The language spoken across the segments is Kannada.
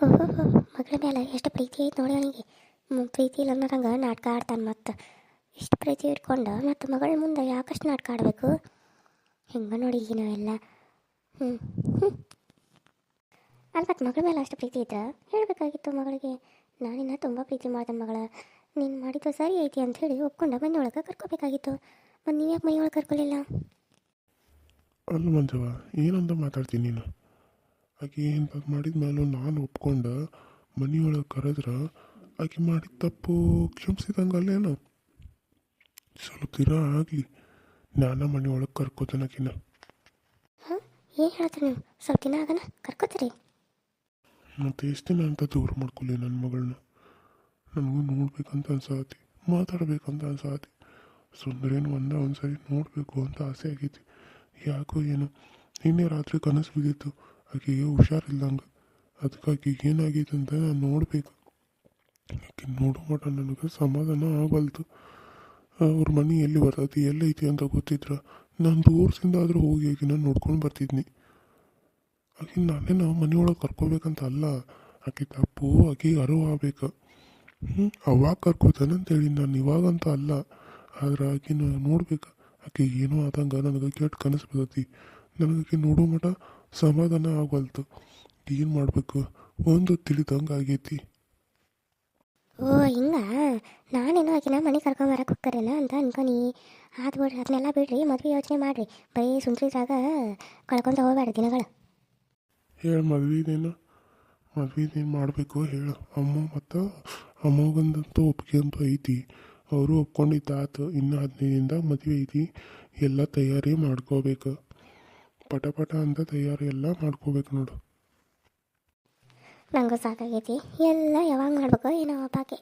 ಓಹೋ ಮಗಳ ಎಷ್ಟು ಪ್ರೀತಿ ಐತೆ ನೋಡಿ ಅವನಿಗೆ. ಪ್ರೀತಿ ಇಲ್ಲ ಅನ್ನೋದಂಗೆ ನಾಟಕ ಆಡ್ತಾನೆ ಮತ್ತು. ಇಷ್ಟು ಪ್ರೀತಿ ಇಟ್ಕೊಂಡು. ಮತ್ತು ಮಗಳ ಮುಂದೆ ಯಾಕಷ್ಟು ನಾಟಕ ಆಡಬೇಕು? ಹೆಂಗೆ ನೋಡಿ ಈಗ ನಾವೆಲ್ಲ ಹ್ಞೂ ಹ್ಞೂ ಮಗಳ ಮೇಲೆ ಅಷ್ಟು ಪ್ರೀತಿ ಇದ್ರೆ? ಹೇಳಬೇಕಾಗಿತ್ತು ಮಗಳಿಗೆ. ನಾನಿನ್ನ ತುಂಬ ಪ್ರೀತಿ ಮಾಡ್ದೆ ಮಗಳ. ನೀನು ಮಾಡಿದ್ದು ಸರಿ ಐತಿ ಅಂತ ಹೇಳಿ ಒಪ್ಕೊಂಡು ಮನೆ ಒಳಗೆ ಕರ್ಕೋಬೇಕಾಗಿತ್ತು. ಮತ್ತು ನೀವು ಯಾಕೆ ಮೈ ಒಳಗೆ ಕರ್ಕೊಲಿಲ್ಲ ಅಲ್ಲ ಮಂಜವ್ವ, ಏನಂತ ಮಾತಾಡ್ತೀನಿ ನೀನು? ಆಕೆ ಇಂಥದ್ದು ಮಾಡಿದ ಮೇಲೆ ನಾನು ಒಪ್ಕೊಂಡು ಮನೆಯೊಳಗೆ ಕರೆದ್ರೆ ಆಕೆ ಮಾಡಿದ ತಪ್ಪು ಕ್ಷಮಿಸಿದಂಗಲ್ಲೇನು ಸ್ವಲ್ಪ ದಿನ ಆಗಲಿ. ನಾನು ಮನೆಯೊಳಗೆ ಕರ್ಕೋತಾನೆ ಆಕಿನ. ಏನು ಹೇಳ್ತೀನಿ ಸ್ವಲ್ಪ ದಿನ ಆಗನ ಕರ್ಕೋತೀರಿ? ಮತ್ತು ಎಷ್ಟು ದಿನ ಅಂತ ದೂರ ಮಾಡ್ಕೊಳ್ಳಿ ನನ್ನ ಮಗಳನ್ನ ನನಗೂ ನೋಡ್ಬೇಕಂತ ಅನ್ಸಾತಿ ಮಾತಾಡ್ಬೇಕಂತ ಅನ್ಸಾತಿ. ಸುಂದರೇನು ಒಂದ ಒಂದ್ಸರಿ ನೋಡಬೇಕು ಅಂತ ಆಸೆ ಆಗೈತಿ. ಯಾಕೋ ಏನೋ ನಿನ್ನೆ ರಾತ್ರಿ ಕನಸು ಬಿದ್ದಿತ್ತು. ಆಕೆಗೆ ಹುಷಾರಿಲ್ಲಂಗೆ ಅದಕ್ಕಾಗಿ ಏನಾಗಿದೆ ಅಂತ ನಾನು ನೋಡಬೇಕು. ಆಕೆ ನೋಡೋ ಮಟ ನನಗೆ ಸಮಾಧಾನ ಆಗಲ್ತು ಅವ್ರ ಮನೆ ಎಲ್ಲಿ ಬರ್ತೈತಿ ಎಲ್ಲೈತಿ ಅಂತ ಗೊತ್ತಿದ್ರೆ ನಾನು ದೂರದಿಂದ ಆದರೂ ಹೋಗಿ ಆಕಿನ ನೋಡ್ಕೊಂಡು ಬರ್ತಿದ್ನಿ. ಆಕೆ ನಾನೇ ನಾವು ಮನೆಯೊಳಗೆ ಕರ್ಕೋಬೇಕಂತ ಅಲ್ಲ. ಆಕೆ ತಪ್ಪು, ಆಕೆ ಅರಿವು ಆಗ್ಬೇಕು. ಹ್ಞೂ ಅವಾಗ ಕರ್ಕೋತಾನೆ ಅಂತೇಳಿ ನಾನು ಇವಾಗಂತ ಅಲ್ಲ. ಆದ್ರೆ ಆಕೆ ನೋಡ್ಬೇಕು. ಆಕೆ ಏನೋ ಆದಂಗೆ ನನಗೆ ಕೆಟ್ಟ ಕನಸು ಬರ್ತೈತಿ. ನನಗೆ ನೋಡೋ ಮಟ ಸಮಾಧಾನ ಆಗಲ್ತು ಏನು ಮಾಡಬೇಕು? ಒಂದು ತಿಳಿದಂಗೆ ಆಗೈತಿ. ಓ ಹಿಂಗ? ನಾನೇನೋ ಆಕಿನ ಮನೆ ಕರ್ಕೊಂಬರಕ್ಕೆ ಹೋಗ್ತಾರೇನ ಅಂತ ಅನ್ಕೊನಿ ಆದ್ ಬಿಡ್ರಿ ಅದನ್ನೆಲ್ಲ ಬಿಡ್ರಿ ಮದುವೆ ಯೋಚನೆ ಮಾಡ್ರಿ. ಬರೀ ಸುಂದ್ರಿದ್ರಾಗ ಕಳ್ಕೊಂತ ಹೋಗ್ಬೇಡ ದಿನಗಳು. ಹೇಳು ಮದ್ವೆದೇನು ಮದ್ವೆದೇನು ಮಾಡಬೇಕು ಹೇಳು. ಅಮ್ಮ ಮತ್ತು ಅಮ್ಮಗಂದಂತೂ ಒಪ್ಪಿಗೆ ಅಂತೂ ಐತಿ. ಅವರು ಒಪ್ಕೊಂಡಿದ್ದಾತು ಇನ್ನು ಹದಿನೈದಿಂದ ಮದುವೆ ಐತಿ. ಎಲ್ಲ ತಯಾರಿ ಮಾಡ್ಕೋಬೇಕು. ಪಟ ಪಟ ಅಂತ ತಯಾರಿ ಎಲ್ಲ ಮಾಡ್ಕೋಬೇಕು ನೋಡು. ನಂಗೆ ಸಾಕಾಗೈತಿ. ಎಲ್ಲ ಯಾವಾಗ ಮಾಡ್ಬೇಕು ಏನೋ ಪಾಕೆ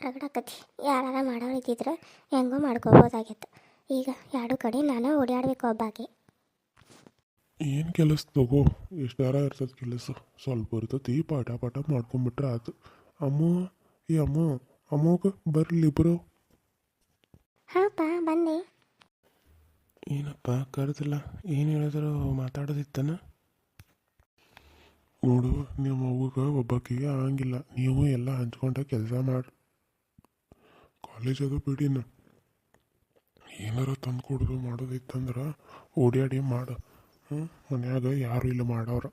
ರಗಡಾಕತಿ ಯಾರು ಮಾಡೋರು ಇದ್ದಿದ್ರೆ ಹೆಂಗೋ ಮಾಡ್ಕೋಬೋದಾಗಿತ್ತು. ಈಗ ಎರಡು ಕಡೆ ನಾನು ಓಡಾಡಬೇಕು ಅಬ್ಬಾಕೆ ಏನು ಕೆಲಸ ತಗೋ? ಎಷ್ಟು ದಾರ ಇರ್ತದೆ ಕೆಲಸ? ಸ್ವಲ್ಪ ಇರ್ತೈತಿ ಪಾಠ ಪಾಠ ಮಾಡ್ಕೊಂಬಿಟ್ರೆ ಆಯ್ತು ಅಮ್ಮ ಈ ಅಮ್ಮ ಅಮ್ಮಗ ಬರಲಿ ಇಬ್ಬರು ಹಾಂ ಬಂದೆ ಏನಪ್ಪ ಕರೆದಿಲ್ಲ? ಏನು ಹೇಳಿದ್ರು ಮಾತಾಡೋದಿತ್ತನ? ನೋಡು, ನಿಮ್ಮ ಅವ್ಗ ಒಬ್ಬಾಕಿಗೆ ಆಗಂಗಿಲ್ಲ. ನೀವು ಎಲ್ಲ ಹಂಚ್ಕೊಂಡ ಕೆಲಸ ಮಾಡಿ. ಅದು ಬಿಡಿನ. ಏನಾರ ತಂದು ಕೊಡೋದು ಮಾಡೋದಿತ್ತಂದ್ರೆ ಓಡಿಯಾಡಿ ಮಾಡು. ಹ್ಞೂ ಮನ್ಯಾಗ ಯಾರು ಇಲ್ಲ ಮಾಡೋರು.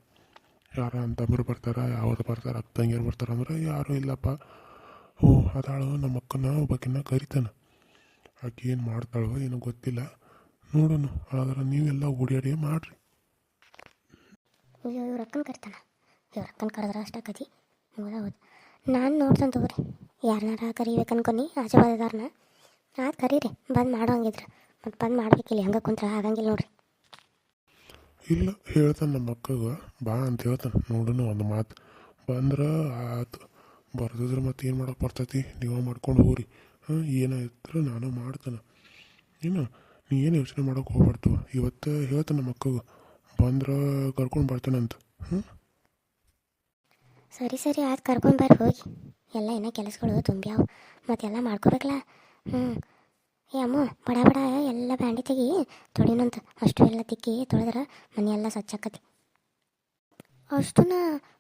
ಯಾರ ಅಂತಂಬ್ರು ಬರ್ತಾರ, ಯಾವ್ದು ಬರ್ತಾರ ಅಕ್ಕಂಗಿರು ಬರ್ತಾರ ಅಂದ್ರೆ ಯಾರು ಇಲ್ಲಪ್ಪ. ಓ, ಅದಾಳು ನಮ್ಮ ಅಕ್ಕನ ಒಬ್ಬಾಕಿನ ಕರಿತಾನೆ. ಆಕೆ ಏನು ಮಾಡ್ತಾಳೋ ಏನೋ ಗೊತ್ತಿಲ್ಲ. ನೋಡೋಣ. ಆದ್ರೆ ನೀವೆಲ್ಲ ಓಡಾಡಿ ಮಾಡ್ರಿ. ಅಯ್ಯೋ ಇವ್ರ ಅಕ್ಕನ ಕರಿತಾನ. ಇವ್ರ ಅಕ್ಕನ ಕರೆದ್ರೆ ಅಷ್ಟಾಕತಿ ಕತಿ ಹೌದು ನಾನು ನೋಡ್ತಾನೆ ತಗೋರಿ. ಯಾರನ್ನಾರ ಕರಿಬೇಕು ಅನ್ಕೊನಿ ಆಜು ಆದ್ ಕರೀರಿ. ಬಂದು ಮಾಡೋ ಹಂಗಿದ್ರೆ ಮತ್ತು ಬಂದು ಮಾಡ್ಬೇಕಿಲ್ಲ. ಹೆಂಗೆ ಕುಂತ್ರ ಆಗಂಗಿಲ್ಲ ನೋಡ್ರಿ. ಇಲ್ಲ ಹೇಳ್ತಾನೆ ನಮ್ಮ ಅಕ್ಕಗ. ಬಾ ಅಂತ ಹೇಳ್ತಾನೆ. ನೋಡೋಣ ಒಂದು ಮಾತು. ಬಂದ್ರೆ ಆತು. ಬರ್ದಿದ್ರೆ ಮತ್ತೆ ಏನು ಮಾಡೋಕೆ ಬರ್ತೈತಿ? ನೀವು ಮಾಡ್ಕೊಂಡು ಹೋಗ್ರಿ. ಹಾಂ ಏನಾಯ್ತು ನಾನು ಮಾಡ್ತಾನೆ. ಏನು ನೀ ಏನು ಯೋಚನೆ ಮಾಡೋಕೆ ಹೋಗ್ಬಾರ್ದು? ಇವತ್ತು ಇವತ್ತು ನಮ್ಮ ಮಕ್ಕಳು. ಬಂದ್ರೆ ಕರ್ಕೊಂಡು ಬರ್ತಾನಂತ ಹ್ಞೂ ಸರಿ ಸರಿ, ಆಯ್ತು, ಕರ್ಕೊಂಡು ಬರ್ರಿ, ಹೋಗಿ. ಎಲ್ಲ ಇನ್ನೂ ಕೆಲಸಗಳು ತುಂಬ್ಯಾವು. ಮತ್ತೆಲ್ಲ ಮಾಡ್ಕೋಬೇಕಲ್ಲ? ಹ್ಞೂ ಏ, ಅಮ್ಮ ಬಡ ಬಡ ಎಲ್ಲ ಬ್ಯಾಂಡಿ ತೆಗಿ, ತೊಳಿನಂತ. ಅಷ್ಟು ಎಲ್ಲ ತಿಕ್ಕಿ ತೊಳೆದ್ರೆ ಮನೆ ಎಲ್ಲ ಸ್ವಚ್ಛ ಆಕತಿ. ಅಷ್ಟುನ?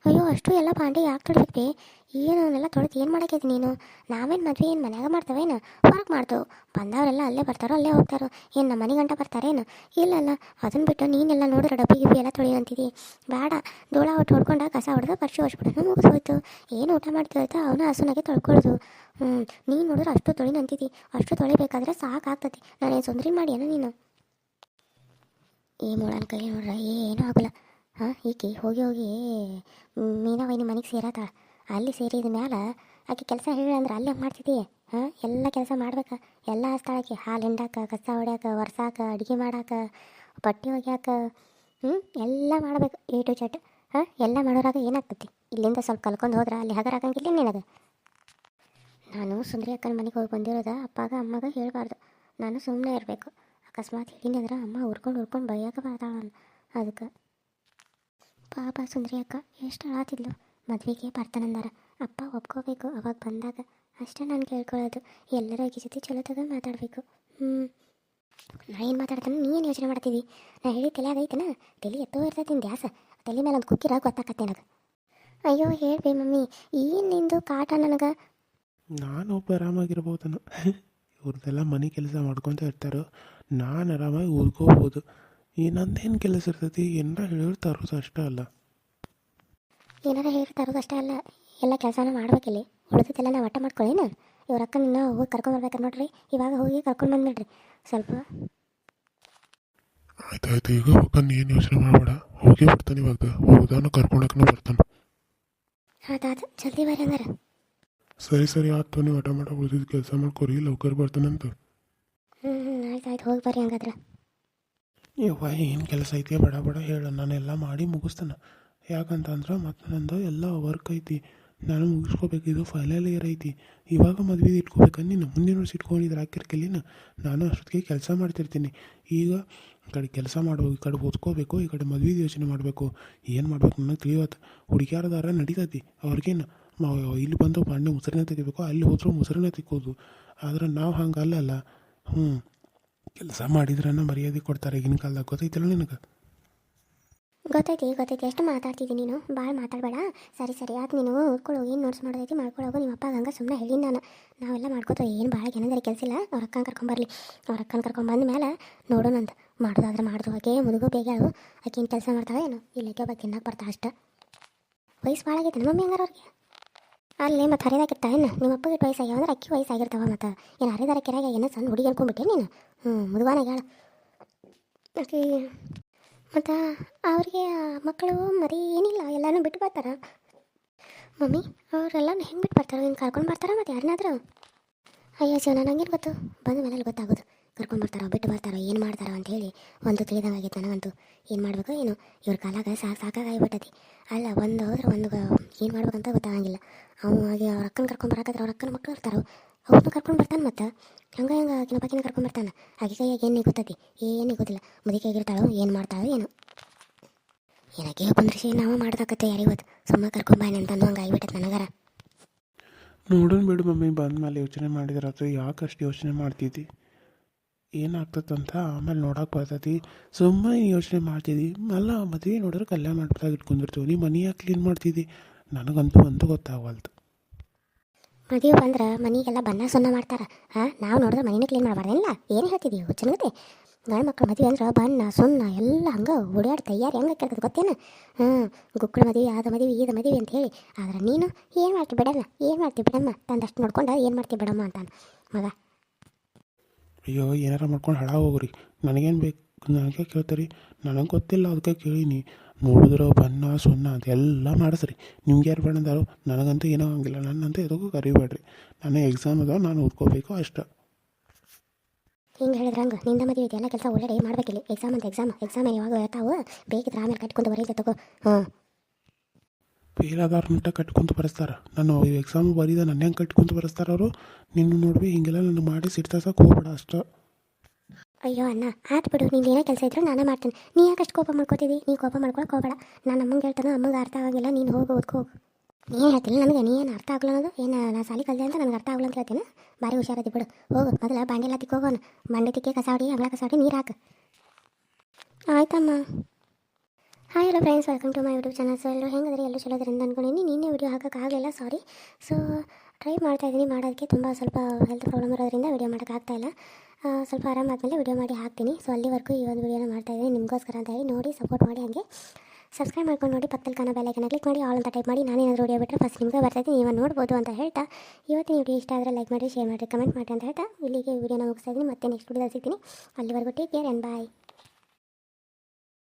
ಅಯ್ಯೋ, ಅಷ್ಟು ಎಲ್ಲ ಪಾಂಡೆ ಯಾಕೆ ತೊಳಿಬೇಕು ಏನು ಅವನ್ನೆಲ್ಲ ತೊಳೆದು ಏನು ಮಾಡಾಕೈತಿ ನೀನು? ನಾವೇನು ಮದುವೆ, ಏನು ಮನ್ಯಾಗ ಮಾಡ್ತವೇನು ಹೊರಗೆ ಮಾಡ್ತೇವೆ ಬಂದವರೆಲ್ಲ ಅಲ್ಲೇ ಬರ್ತಾರೋ, ಅಲ್ಲೇ ಹೋಗ್ತಾರೋ? ಏನು ನಮ್ಮ ಮನೆ ಗಂಟ ಬರ್ತಾರೇನು ಇಲ್ಲಲ್ಲ ಅದನ್ನು ಬಿಟ್ಟು ನೀನೆಲ್ಲ ನೋಡಿದ್ರೆ ಡಬ್ಬಿ ಗಿಬ್ಬಿ ಎಲ್ಲ ತೊಳಿ ಅಂತಿದಿ. ಬೇಡ ಧೂಳ ಒಟ್ಟು ಹೊಡ್ಕೊಂಡು ಕಸ ಹೊಡೆದು ಪರ್ಶಿ ಹೊಡ್ಸ್ಬಿಡೋದು ಮುಗಿದು ಹೋಯ್ತು. ಏನು ಊಟ ಮಾಡ್ತೀವೈತೆ ಅವನು ಹಸುನಾಗೆ ತೊಳ್ಕೊಳ್ಳೋದು. ಹ್ಞೂ ನೀನು ನೋಡಿದ್ರೆ ಅಷ್ಟು ತೊಳಿ ಅಂತಿದಿ. ಅಷ್ಟು ತೊಳಿಬೇಕಾದ್ರೆ ಸಾಕಾಗ್ತತಿ ನಾನೇನು ಮಾಡಿ ಏನೋ ನೀನು? ಏನು ಮುಳನ್ ಕೈ ನೋಡ್ರ, ಏನೂ ಆಗೋಲ್ಲ. ಹಾಂ ಈಕೆ ಹೋಗಿ ಹೋಗಿ. ಮೀನಾವೈನಿ ಮನೆಗೆ ಸೇರತಾಳ ಅಲ್ಲಿ ಸೇರಿದ ಮ್ಯಾಲ ಆಕೆ ಕೆಲಸ ಹೇಳಿ ಅಂದ್ರೆ ಅಲ್ಲೇ ಮಾಡ್ತಿದ್ದೀಯ ಹಾಂ, ಎಲ್ಲ ಕೆಲಸ ಮಾಡ್ಬೇಕು. ಎಲ್ಲ ಹಸ್ತಾಳಕ್ಕೆ ಹಾಲು ಹಿಂಡಾಕ, ಕಸ ಹೊಡ್ಯಾಕ, ಒರ್ಸಾಕ, ಅಡುಗೆ ಮಾಡಾಕ, ಪಟ್ಟಿ ಒಗ್ಯಾಕ ಹ್ಞೂ ಎಲ್ಲ ಮಾಡ್ಬೇಕು ಎ ಟು ಚಟ್ ಹಾಂ, ಎಲ್ಲ ಮಾಡೋರಾಗ ಏನಾಗ್ತೈತಿ? ಇಲ್ಲಿಂದ ಸ್ವಲ್ಪ ಕಲ್ಕೊಂಡು ಹೋದ್ರೆ ಅಲ್ಲಿ ಹಗರ ಆಗಂಗಿಲ್ಲ ನಿನಗೆ? ನಾನು ಸುಂದರಿ ಅಕ್ಕನ ಮನೆಗೆ ಹೋಗಿ ಬಂದಿರೋದ, ಅಪ್ಪಾಗ, ಅಮ್ಮಗ ಹೇಳಬಾರ್ದು. ನಾನು ಸುಮ್ಮನೆ ಇರಬೇಕು. ಅಕಸ್ಮಾತ್ ಹೇಳಿನಿ ಅಂದ್ರೆ ಅಮ್ಮ ಹುರ್ಕೊಂಡು ಹುರ್ಕೊಂಡು ಬೈಯಾಕ ಬರ್ತಾಳ ಅದಕ್ಕೆ ಪಾಪ ಸುಂದರಿ ಅಕ್ಕ, ಎಷ್ಟು ಅಳಾತಿದ್ಲು. ಮದುವೆಗೆ ಬರ್ತಾನಂದಾರ. ಅಪ್ಪ ಒಪ್ಕೋಬೇಕು, ಅವಾಗ ಬಂದಾಗ ಅಷ್ಟೇ ನಾನು ಕೇಳ್ಕೊಳ್ಳೋದು. ಎಲ್ಲರ ಜೊತೆ ಚಲೋತಾಗ ಮಾತಾಡಬೇಕು. ಹ್ಞೂ ನಾ ಏನು ಮಾತಾಡ್ತಾನೆ ನೀ ಏನು ಯೋಚನೆ ಮಾಡ್ತೀವಿ ನಾ ಹೇಳಿ ತಲೆ ಆಗೈತನ? ತಲೆ ಎತ್ತೋ ಇರ್ತೈತಿ ದ್ಯಾಸ? ತಲೆ ಮೇಲೆ ಒಂದು ಕುಕ್ಕಿರ ಗೊತ್ತಾಕತ್ತೆ ನನಗೆ. ಅಯ್ಯೋ, ಹೇಳ್ಬೇ ಮಮ್ಮಿ, ಏನು ನಿಂದು ಕಾಟ ನನಗೆ? ನಾನು ಒಬ್ಬ ಆರಾಮಾಗಿರ್ಬೋದನು. ಇವ್ರದ್ದೆಲ್ಲ ಮನೆ ಕೆಲಸ ಮಾಡ್ಕೊತ ಇರ್ತಾರೋ. ನಾನು ಆರಾಮಾಗಿ ಓದ್ಕೋಬೋದು ಈ ನಂದೇನು ಕೆಲಸ ಇರ್ತೈತಿ? ಏನಾರ ಹೇಳಿದ್ರೆ ತರೋದು ಅಷ್ಟೇ ಅಲ್ಲ. ಏನಾರ ಹೇಳಿ ತರೋದು ಅಷ್ಟೇ ಅಲ್ಲ. ಎಲ್ಲ ಕೆಲಸನೂ ಮಾಡ್ಬೇಕಿಲ್ಲಿ ಉಳಿದಿದ್ದೆಲ್ಲ ನಾವು ಒಟ್ಟ ಮಾಡ್ಕೊಳ್ಳೇನ ಇವ್ರ ನಿನ್ನ ಹೋಗಿ ಕರ್ಕೊಂಡು ಬರ್ಬೇಕು ನೋಡ್ರಿ. ಇವಾಗ ಹೋಗಿ ಕರ್ಕೊಂಡು ಬಂದ್ಬಿಡ್ರಿ. ಸ್ವಲ್ಪ ಆಯ್ತಾಯ್ತು ಈಗ ಹೋಗನ್ ಏನು ಯೋಚನೆ ಮಾಡಬೇಡ. ಹೋಗಿ ಬರ್ತಾನೆ ಇವಾಗ. ಹೋದಾನು ಕರ್ಕೊಂಡಕ್ಕೂ ಬರ್ತಾನೆ. ಆತಾತ ಜಲ್ದಿ ಬರ್ರಿ ಹಂಗಾರೆ. ಸರಿ ಸರಿ. ಆಯ್ತು ನೀವು ಆಟ ಮಾಡೋ ಉಳಿದಿದ್ದು ಕೆಲಸ ಮಾಡ್ಕೊರಿ. ಲೌಕರ್ ಬರ್ತಾನಂತ. ಹ್ಞೂ ಹ್ಞೂ ಆಯ್ತು ಆಯ್ತು. ಹೋಗಿ ಬರ್ರಿ ಹಂಗಾದ್ರೆ. ಯವ್ವ, ಏನು ಕೆಲಸ ಐತಿ? ಬಡ ಬಡ, ಹೇಳು. ನಾನೆಲ್ಲ ಮಾಡಿ ಮುಗಿಸ್ತಾನೆ. ಯಾಕಂತಂದ್ರೆ ಮತ್ತು ನಂದು ಎಲ್ಲ ವರ್ಕ್ ಐತಿ. ನಾನು ಮುಗಿಸ್ಕೋಬೇಕು. ಇದು ಫೈನಲ್ ಇಯರ್ ಐತಿ. ಇವಾಗ ಮದುವೆ ಇಟ್ಕೋಬೇಕಂದು ನೀನು ಮುಂದಿನ ವರ್ಷ ಇಟ್ಕೊಂಡಿದ್ರೆ ಹಾಕಿರ್ಕಿಲ್ಲಿನ ನಾನು ಅಷ್ಟೊತ್ತಿಗೆ ಕೆಲಸ ಮಾಡ್ತಿರ್ತೀನಿ. ಈಗ ಈ ಕಡೆ ಕೆಲಸ ಮಾಡ್ಬೇಕು ಈ ಕಡೆ ಓದ್ಕೋಬೇಕು, ಈ ಕಡೆ ಮದುವೆ ಯೋಚನೆ ಮಾಡಬೇಕು. ಏನು ಮಾಡ್ಬೇಕು ನನಗೆ ತಿಳಿವತ್ತು ಹುಡುಗಿಯಾರದಾರ ನಡೀತೈತಿ ಅವ್ರಿಗೇನು. ಇಲ್ಲಿ ಬಂದು ಪಾಂಡೆ ಮುಸರನೇ ತೆಗಿಬೇಕು, ಅಲ್ಲಿ ಹೋದ್ರು ಮುಸರನೇ ತಿಕ್ಕೋದು ಆದ್ರೆ ನಾವು ಹಂಗೆ ಅಲ್ಲಲ್ಲ ಹ್ಞೂ ಕೆಲಸ ಮಾಡಿದ್ರನ್ನ ಮರ್ಯಾದೆ ಕೊಡ್ತಾರೆ ಈಗಿನ ಕಾಲದಾಗ ಗೊತ್ತೈತಿಲ್ಲ ನಿನಗೆ? ಗೊತ್ತೈತಿ ಗೊತ್ತೈತಿ. ಎಷ್ಟು ಮಾತಾಡ್ತಿದ್ದೀನಿ ನೀನು. ಭಾಳ ಮಾತಾಡಬೇಡ. ಸರಿ ಸರಿ. ಆಯ್ತು ನೀನು ಓದ್ಕೊಳ್ಳೋ ಏನು ನೋಟ್ಸ್ ಮಾಡೋದೈತಿ ಮಾಡ್ಕೊಳ್ಳೋಗು ನಿಮ್ಮ ಅಪ್ಪ ಹಂಗೆ ಸುಮ್ಮನೆ ಹೇಳಿ ನಾನು. ನಾವೆಲ್ಲ ಮಾಡ್ಕೋತೀವಿ. ಏನು ಭಾಳ ಏನಂದ್ರೆ ಕೆಲಸ ಇಲ್ಲ. ಅವ್ರ ಅಕ್ಕನ ಕರ್ಕೊಂಬರ್ಲಿ ಅವ್ರ ಅಕ್ಕನ ಕರ್ಕೊಂಬಂದ ಮೇಲೆ ನೋಡೋಣಂತ ಮಾಡೋದಾದ್ರೆ ಮಾಡ್ದು. ಆಕೆ ಮುದುಗು ಬೇಗ ಅವು ಆಕೆ ಏನು ಕೆಲಸ ಮಾಡ್ತಾಳೆ ಏನು. ಇಲ್ಲಕ್ಕೆ ಒಬ್ಬ ತಿನ್ನಕ್ಕೆ ಬರ್ತಾ ಅಷ್ಟ. ವಯಸ್ಸು ಭಾಳ ಆಗೈತೆ ಮಮ್ಮಿ ಹಂಗಾರ ಅವ್ರಿಗೆ. ಅಲ್ಲೇ ಮತ್ತೆ ಹರಿದಾಗಿರ್ತಾ ಏನು? ನಿಮ್ಮ ಅಪ್ಪಗೆ ವಯಸ್ಸಾಗ್ಯಾವ ಅಂದ್ರೆ ಅಕ್ಕಿ ವಯಸ್ಸಾಗಿರ್ತಾವ ಮತ್ತು. ಏನು ಹರಿದಾರ ಕೆರೆಗೆ ಏನೋ ಸಣ್ಣ ಹುಡುಗಿ ಅನ್ಕೊಂಡ್ಬಿಟ್ಟೆ ನೀನು? ಹ್ಞೂ ಮುದುವಾನಾಗ ಆಕೆ ಮತ್ತು ಅವ್ರಿಗೆ ಮಕ್ಕಳು ಮರಿ ಏನಿಲ್ಲ, ಎಲ್ಲನೂ ಬಿಟ್ಟು ಬರ್ತಾರ. ಮಮ್ಮಿ ಅವರೆಲ್ಲ ಹೆಂಗೆ ಬಿಟ್ಟು ಬರ್ತಾರೆ? ಹಿಂಗೆ ಕರ್ಕೊಂಡು ಬರ್ತಾರ ಮತ್ತು ಯಾರನ್ನಾದರೂ ಅಯ್ಯೋ ಜೀವನ, ನಂಗೇನು ಗೊತ್ತು? ಬಂದ ಮೇಲೆ ಗೊತ್ತಾಗೋದು. ಕರ್ಕೊಂಡು ಬರ್ತಾರೋ, ಬಿಟ್ಟು ಬರ್ತಾರೋ, ಏನು ಮಾಡ್ತಾರೋ ಅಂತ ಹೇಳಿ ಒಂದು ತಿಳಿದಂಗೆ ಆಗೈತೆ ನನಗಂತೂ. ಏನು ಮಾಡಬೇಕು ಏನು? ಇವ್ರ ಕಾಲಾಗ ಸಾಕು ಸಾಕಾಗಿಬಿಟ್ಟತಿ ಅಲ್ಲ ಒಂದು ಹೋದ್ರೆ ಒಂದು, ಏನು ಮಾಡ್ಬೇಕಂತ ಗೊತ್ತಾಗಂಗಿಲ್ಲ. ಅವ ಹಾಗೆ ಅವ್ರ ಅಕ್ಕನ ಕರ್ಕೊಂಡು ಬರಕತ್ರ ಅವ್ರ ಅಕ್ಕನ ಮಕ್ಕಳು ಇರ್ತಾರೋ. ಅವ್ರನ್ನ ಕರ್ಕೊಂಡು ಬರ್ತಾನೆ ಮತ್ತೆ. ಹಂಗೆ ಹಂಗೆ ಆಕಿನ ಕರ್ಕೊಂಡು ಬರ್ತಾನೆ. ಆಕೆ ಕೈಯಾಗ ಏನು ಗೊತ್ತತಿ ಏನು ಗೊತ್ತಿಲ್ಲ ಮುದುಕಿಯಾಗಿರ್ತಾಳೋ ಏನು ಮಾಡ್ತಾಳೋ ಏನು. ಏನಕ್ಕೆ ಬಂದ್ರಿಸಿ ನಾವು ಮಾಡ್ದಾಕತ್ತೆ ಯಾರಿವತ್ತು ಸುಮ್ಮನೆ ಕರ್ಕೊಂಬಾನೆ ಅಂತಂದು ಹಂಗೆ ಆಗಿಬಿಟ್ಟೈತೆ ನನಗರ. ನೋಡೋಣ ಬಿಡು ಮಮ್ಮಿ ಬಂದ ಮೇಲೆ ಯೋಚನೆ ಮಾಡಿದ್ರೆ ಅಥವಾ ಯಾಕೆ ಅಷ್ಟು ಯೋಚನೆ ಮಾಡ್ತಿದ್ದಿ ಏನಾಗ್ತದಂತ ಆಮೇಲೆ ನೋಡೋಕೆ ಬರ್ತೈತಿ. ಸುಮ್ಮನೆ ಯೋಚನೆ ಮಾಡ್ತಿದ್ದಿ ಅಲ್ಲ, ಮದುವೆ ನೋಡಿದ್ರೆ ಕಲ್ಯಾಣ ಮಾಡ್ಬೇಕಾಗಿ ಇಟ್ಕೊಂಡಿರ್ತೀವಿ ನೀ ಮನೆ ಯಾಕೆ ಕ್ಲೀನ್ ಮಾಡ್ತಿದ್ದಿ ನನಗಂತೂ ಅಂತೂ ಗೊತ್ತಾಗವಲ್ತು ಮದುವೆ ಬಂದ್ರೆ ಮನೆಗೆಲ್ಲ ಬಣ್ಣ ಸುಣ್ಣ ಮಾಡ್ತಾರೆ. ಹಾಂ ನಾವು ನೋಡಿದ್ರೆ ಮನೇನ ಕ್ಲೀನ್ ಮಾಡಬಾರ್ದಿಲ್ಲ ಏನು ಹೇಳ್ತಿದ್ದೀವಿ ಹುಚ್ಚನಗತ್ತೆ ಗಂಡು ಮಕ್ಕಳು ಮದುವೆ ಅಂದ್ರೆ ಬಣ್ಣ ಸುಣ್ಣ ಎಲ್ಲ ಹಂಗೆ ಓಡಾಡಿ ತಯಾರಿ ಹೆಂಗೆ ಕೇಳ್ತದೆ ಗೊತ್ತೇನು? ಹಾಂ ಗುಕ್ಕಳ ಮದುವೆ, ಆದ ಮದುವೆ, ಈದ ಮದುವೆ ಅಂತ ಹೇಳಿ. ಆದ್ರೆ ನೀನು ಏನು ಮಾಡ್ತೀವಿ ಬಿಡಮ್ಮ ಏನು ಮಾಡ್ತೀವಿ ಬಿಡಮ್ಮ? ತಂದಷ್ಟು ನೋಡ್ಕೊಂಡು ಏನು ಮಾಡ್ತೀವಿ ಬಿಡಮ್ಮ ಅಂತ ಮಗ. ಅಯ್ಯೋ, ಏನಾರ ಮಾಡ್ಕೊಂಡು ಹಳ ಹೋಗ್ರಿ. ನನಗೇನು ಬೇಕು? ನನಗೆ ಕೇಳ್ತಾರೆ. ನನಗೆ ಗೊತ್ತಿಲ್ಲ, ಅದಕ್ಕೆ ಕೇಳೀನಿ. ನೋಡಿದ್ರೆ ಬಣ್ಣ ಸುಣ್ಣ ಅದೆಲ್ಲ ಮಾಡಿಸ್ರಿ. ನಿಮ್ಗೆ ಯಾರು ಬೇಡ ಅಂದಾರೋ ನನಗಂತೂ ಏನೋ ಹಂಗಿಲ್ಲ. ನನ್ನಂತೂ ಎದಕ್ಕೂ ಕರಿಬೇಡ್ರಿ. ನಾನು ಎಕ್ಸಾಮ್ ಅದಾವ ನಾನು ಓದ್ಕೋಬೇಕು ಅಷ್ಟೇ. ಹಿಂಗೆ ಹೇಳಿದ್ರೆ ಹಂಗೆ. ನಿಂದ ಮದುವೆ ಇದೆಲ್ಲ ಕೆಲಸ ಒಳ್ಳೆ ಮಾಡ್ಬೇಕಿಲ್ಲ. ಎಕ್ಸಾಮ್ ಅಂತ ಎಕ್ಸಾಮ್ ಎಕ್ಸಾಮ್ ಯಾವಾಗ ಹೇಳ್ತಾವು? ಬೇಕಿದ್ರೆ ಆಮೇಲೆ ಕಟ್ಕೊಂಡು ಬರೀತೆ ತಗೋ. ಹ್ಞೂ ಫೇಲ್ ಮಟ್ಟ ಕಟ್ಕೊಂತ ಬರೆಸ್ತಾರೆ. ನಾನು ಎಕ್ಸಾಮ್ ಬರೀದ ನನ್ನ ಹೆಂಗೆ ಕಟ್ಕೊಂತ ಬರೆಸ್ತಾರ ಅವರು? ನಿನ್ನ ನೋಡ್ಬಿ ಹಿಂಗೆಲ್ಲ ನನ್ನ ಮಾಡಿ ಸಿಡ್ತಾಸಕ್ಕೆ ಹೋಗ್ಬೇಡ ಅಷ್ಟೇ. ಅಯ್ಯೋ ಅಣ್ಣ ಆಯ್ತು ಬಿಡು ನೀನು ಏನೇ ಕೆಲಸ ಇದ್ರು ನಾನೇ ಮಾಡ್ತೀನಿ. ನೀ ಯಾಕಷ್ಟು ಕೋಪ ಮಾಡ್ಕೋತಿದ್ದಿ ನೀ ಕೋಪ ಮಾಡ್ಕೊಳಕ್ಕೆ ಹೋಗಬೇಡ. ನಾನು ಅಮ್ಮಂಗೆ ಹೇಳ್ತಾನೆ ಅಮ್ಮಂಗೆ ಅರ್ಥ ಆಗಿಲ್ಲ ನೀನು ಹೋಗಿ ಓದ್ಕೋ ಹೋಗು. ನೀನು ಹೇಳ್ತೀನಿ ನನಗೆ ನೀ ಏನು ಅರ್ಥ ಆಗಲ್ಲ ಏನು ನಾ ಸಾಲಿ ಕಲ್ದೆ ಅಂತ ನನಗೆ ಅರ್ಥ ಆಗಲ್ಲ ಅಂತ ಹೇಳ್ತೀನಿ? ಭಾರಿ ಹುಷಾರದಿ ಬಿಡು. ಹೋಗು ಮೊದಲ ಬಾಂಡೆ ಎಲ್ಲ ತಿಕ್ಕ ಹೋಗೋಣ ಬಾಂಡೆ ತಿಕ್ಕಿ ಕಸಾಡಿ ಅಂಗಳ ಕಸಾಡಿ ನೀರು ಹಾಕು. ಆಯ್ತಮ್ಮ. Hi hello friends welcome to my YouTube channel so ಎಲ್ಲರೂ ಹೆಂಗಂದ್ರೆ ಎಲ್ಲರೂ ಚಲೋ ಅದ್ರಿಂದ ಅಂದ್ಕೊಂಡಿನಿ ನಿನ್ನೆ ವಿಡಿಯೋ ಹಾಕೋಕ್ಕಾಗಲಿಲ್ಲ ಸಾರಿ ಸೊ ಟ್ರೈ ಮಾಡ್ತಾ ಇದ್ದೀನಿ. ಮಾಡೋದಕ್ಕೆ ತುಂಬ ಸ್ವಲ್ಪ ಹೆಲ್ತ್ ಪ್ರಾಬ್ಲಮ್ ಇರೋದ್ರಿಂದ ವಿಡಿಯೋ ಮಾಡೋಕ್ಕಾಗ್ತಾ ಇಲ್ಲ. ಆ, ಸ್ವಲ್ಪ ಆರಾಮಾದಮೇಲೆ ವಿಡಿಯೋ ಮಾಡಿ ಹಾಕ್ತೀನಿ. ಸೊ ಅಲ್ಲಿವರೆಗೂ ಈ ಒಂದು ವಿಡಿಯೋನ ಮಾಡ್ತಾ ಇದ್ದೀನಿ. ನಿಮಗೋಸ್ಕರ ಅಂತ ಹೇಳಿ ನೋಡಿ ಸಪೋರ್ಟ್ ಮಾಡಿ ಹಾಗೆ ಸಬ್ಸ್ಕ್ರೈಬ್ ಮಾಡ್ಕೊಂಡು ನೋಡಿ, ಪಕ್ಕದಲ್ಲಿ ಕಾಣೋ ಬೆಲ್ಲೈಕನ್ನ ಕ್ಲಿಕ್ ಮಾಡಿ ಆಲ್ ಅಂತ ಟೈಪ್ ಮಾಡಿ ನಾನೇನಾದರೂ ವಿಡಿಯೋ ಬಿಟ್ಟರೆ ಫಸ್ಟ್ ನಿಮಗೆ ಬರ್ತೈತೆ ನೀವು ನೋಡ್ಬೋದು ಅಂತ ಹೇಳ್ತಾ, ಇವತ್ತಿನ ವಿಡಿಯೋ ಇಷ್ಟ ಆದರೆ ಲೈಕ್ ಮಾಡಿ ಶೇರ್ ಮಾಡಿ ಕಮೆಂಟ್ ಮಾಡಿ ಅಂತ ಹೇಳ್ತಾ, ಇಲ್ಲಿಗೆ ವಿಡಿಯೋನ ಮುಗಿಸ್ತಾ ಇದ್ದೀನಿ. ಮತ್ತೆ ನೆಕ್ಸ್ಟ್ ವಿಡಿಯೋದಲ್ಲಿ ಸಿಗ್ತೀನಿ. ಅಲ್ಲಿವರೆಗೂ ಟೇಕ್ ಕೇರ್ ಆ್ಯಂಡ್ ಬಾಯ್